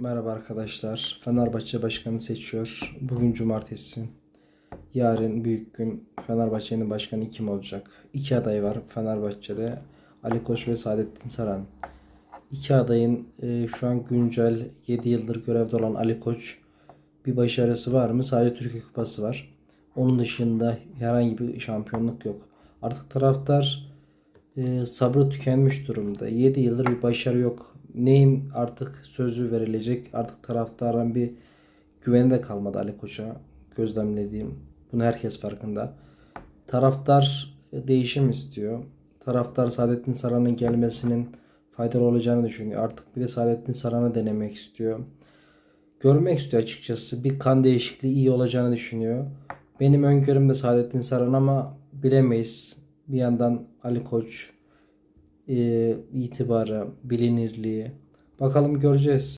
Merhaba arkadaşlar. Fenerbahçe başkanı seçiyor. Bugün cumartesi. Yarın büyük gün. Fenerbahçe'nin başkanı kim olacak? İki aday var Fenerbahçe'de. Ali Koç ve Saadettin Saran. İki adayın e, şu an güncel 7 yıldır görevde olan Ali Koç bir başarısı var mı? Sadece Türkiye Kupası var. Onun dışında herhangi bir şampiyonluk yok. Artık taraftar e, sabrı tükenmiş durumda. 7 yıldır bir başarı yok. Neyin artık sözü verilecek? Artık taraftarın bir güveni de kalmadı Ali Koç'a. Gözlemlediğim. Bunu herkes farkında. Taraftar değişim istiyor. Taraftar Saadettin Saran'ın gelmesinin faydalı olacağını düşünüyor. Artık bir de Saadettin Saran'ı denemek istiyor. Görmek istiyor açıkçası. Bir kan değişikliği iyi olacağını düşünüyor. Benim öngörüm de Saadettin Saran ama bilemeyiz. Bir yandan Ali Koç e, itibarı, bilinirliği. Bakalım göreceğiz.